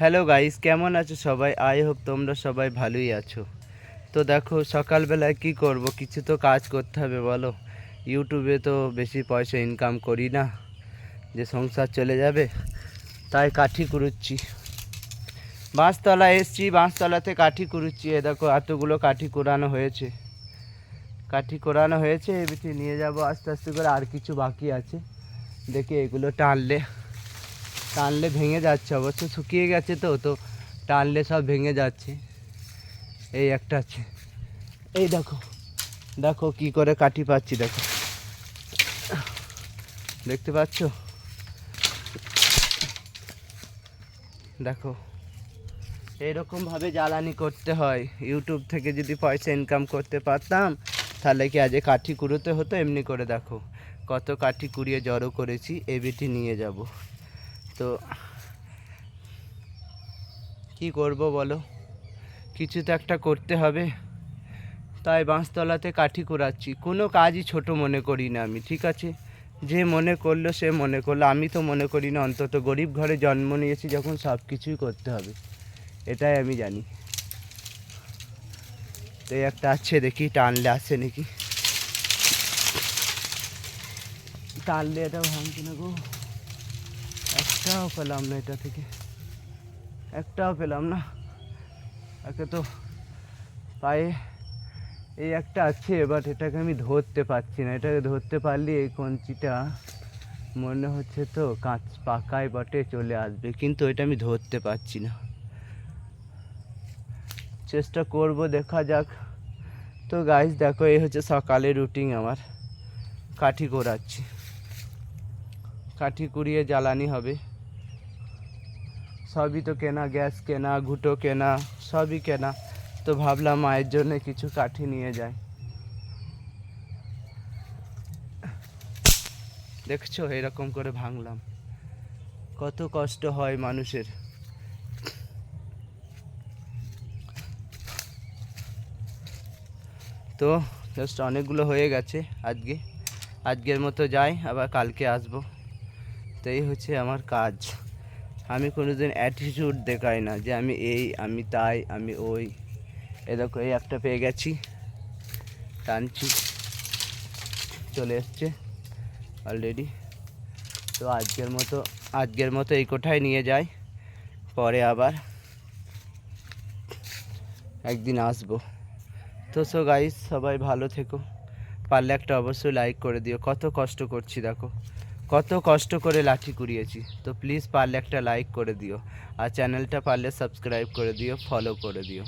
Hello guys কেমন আছো সবাই? আই হোপ তোমরা সবাই ভালোই আছো। তো দেখো, সকালবেলায় কি করব? কিছু তো কাজ করতে হবে, বলো। ইউটিউবে তো বেশি পয়সা ইনকাম করি না, যে সংসার চলে যাবে, তাই কাঠি কুড়ুচ্ছি। বাঁশতলা এসছি, বাঁশতলাতে কাঠি কুড়ুচ্ছি। এ দেখো, এতগুলো কাঠি কুড়ানো হয়েছে। কাঠি কোরানো হয়েছে এবিটি নিয়ে যাব আস্তে আস্তে করে, আর কিছু বাকি আছে। দেখি এগুলো টানলে টানলে ভেঙে যাচ্ছে অবশ্য, শুকিয়ে গেছে তো তো টানলে সব ভেঙে যাচ্ছে। এই একটা আছে। এই দেখো দেখো কি করে কাঠি পাচ্ছি, দেখো। দেখতে পাচ্ছ? দেখো এইরকমভাবে জ্বালানি করতে হয়। ইউটিউব থেকে যদি পয়সা ইনকাম করতে পারতাম, তাহলে কি আজকে কাঠি কুড়োতে হতো? এমনি করে দেখো। কত কাঠি কুড়িয়ে জড়ো করেছি এবিটি নিয়ে যাব। তো কি করব বলো? কিছু তো একটা করতে হবে। তাই বাঁশতলাতে কাঠি কুড়াচ্ছি। কোনো কাজই ছোট মনে করি না আমি, ঠিক আছে? যে মনে করল সে মনে করল। আমি তো মনে করি না, অন্তত গরিব ঘরে জন্ম নিয়েছি যখন সব কিছুই করতে হবে। এটাই আমি জানি। তো একটা আছে দেখি, টানলে আসে নাকি? টানলে এটা ভাঙছে না গো। একটাও পেলাম না এটা থেকে। একটাও পেলাম না। একে তো পায়ে এই একটা আছে বাট এটাকে আমি ধরতে পারছি না। এটাকে ধরতে পারলে এই কঞ্চিটা মনে হচ্ছে তো কাঁচ পাকায় বটে, চলে আসবে। কিন্তু এটা আমি ধরতে পারছি না। চেষ্টা করব, দেখা যাক। তো গাইজ দেখো, এই হচ্ছে সকালে রুটিন আমার। কাঠি কোড়াচ্ছি। কাঠি কুড়িয়ে জ্বালানি হবে। সবই তো কেনা, গ্যাস কেনা, ঘুটো কেনা, সবই কেনা। তো ভাবলাম মায়ের জন্য কিছু কাঠি নিয়ে যাই। দেখছ, এরকম করে ভাঙলাম। কত কষ্ট হয় মানুষের। তো জাস্ট অনেকগুলো হয়ে গেছে আজকে। আজকের মতো যাই, আবার কালকে আসব। তো হচ্ছে আমার কাজ। আমি কোনোদিন অ্যাটিটিউড দেখাই না যে আমি এই, আমি তাই, আমি ওই। এ দেখো, এই একটা পেয়ে গেছি। টানছি। চলে এসছে অলরেডি তো আজকের মতো আজকের মতো এই কোঠায় নিয়ে যাই। পরে আবার একদিন আসব। তো সো গাইস সবাই ভালো থেকো। পারলে একটা অবশ্যই লাইক করে দিও। কত কষ্ট করছি, দেখো। কত কষ্ট করে লাঠি কুড়িয়েছি। তো প্লিজ পারলে একটা লাইক করে দিও। আর চ্যানেলটা পারলে সাবস্ক্রাইব করে দিও ফলো করে দিও।